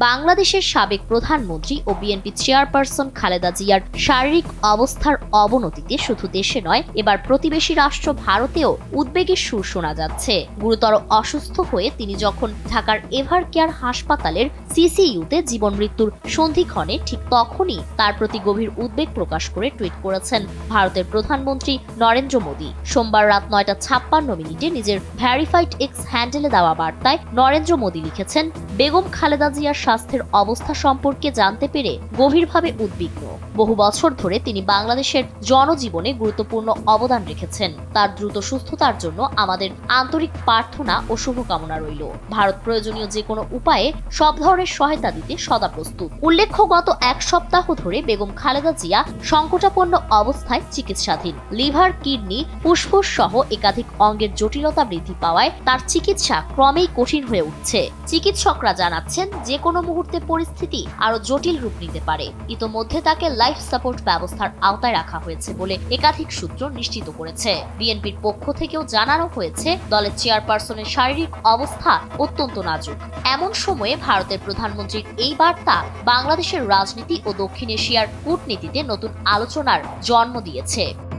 বাংলাদেশের সাবেক প্রধানমন্ত্রী ও বিএনপি চেয়ারপারসন খালেদা জিয়ার শারীরিক অবস্থার অবনতিতে শুধু দেশে নয়, এবার প্রতিবেশী রাষ্ট্র ভারতেও উদ্বেগের সুর শোনা যাচ্ছে। গুরুতর অসুস্থ হয়ে তিনি যখন ঢাকার এভার কেয়ার হাসপাতালের সিসিইউতে জীবন মৃত্যুর সন্ধিক্ষণে ঠিক তখনই তার প্রতি গভীর উদ্বেগ প্রকাশ করে টুইট করেছেন ভারতের প্রধানমন্ত্রী নরেন্দ্র মোদী। সোমবার রাত নয়টা ছাপ্পান্ন মিনিটে নিজের ভ্যারিফাইড এক্স হ্যান্ডেলে দেওয়া বার্তায় নরেন্দ্র মোদী লিখেছেন, বেগম খালেদা জিয়ার স্বাস্থ্যের অবস্থা সম্পর্কে জানতে পেরে গভীরভাবে উদ্বিগ্ন। বহু বছর ধরে তিনি বাংলাদেশের জনজীবনে গুরুত্বপূর্ণ অবদান রেখেছেন। তার দ্রুত সুস্থতার জন্য আমাদের আন্তরিক প্রার্থনা ও শুভকামনা রইল। ভারত প্রয়োজনীয় যে কোনো উপায়ে সব ধরনের সহায়তা দিতে সদা প্রস্তুত। উল্লেখ্য, গত এক সপ্তাহ ধরে বেগম খালেদা জিয়া সংকটাপন্ন অবস্থায় চিকিৎসাধীন। লিভার, কিডনি, ফুসফুস সহ একাধিক অঙ্গের জটিলতা বৃদ্ধি পাওয়ায় তার চিকিৎসা ক্রমেই কঠিন হয়ে উঠছে। চিকিৎসকরা জানাচ্ছেন যে কোনো মুহূর্তে পরিস্থিতি আরও জটিল রূপ নিতে পারে। ইতোমধ্যে তাকে লাইফ সাপোর্ট ব্যবস্থার আওতায় রাখা হয়েছে বলে একাধিক সূত্র নিশ্চিত করেছে। বিএনপির পক্ষ থেকেও জানানো হয়েছে, দলের চেয়ারপারসনের শারীরিক অবস্থা অত্যন্ত নাজুক। এমন সময়ে ভারতের প্রধানমন্ত্রীর এই বার্তা বাংলাদেশের রাজনীতি ও দক্ষিণ এশিয়ার কূটনীতিতে নতুন আলোচনার জন্ম দিয়েছে।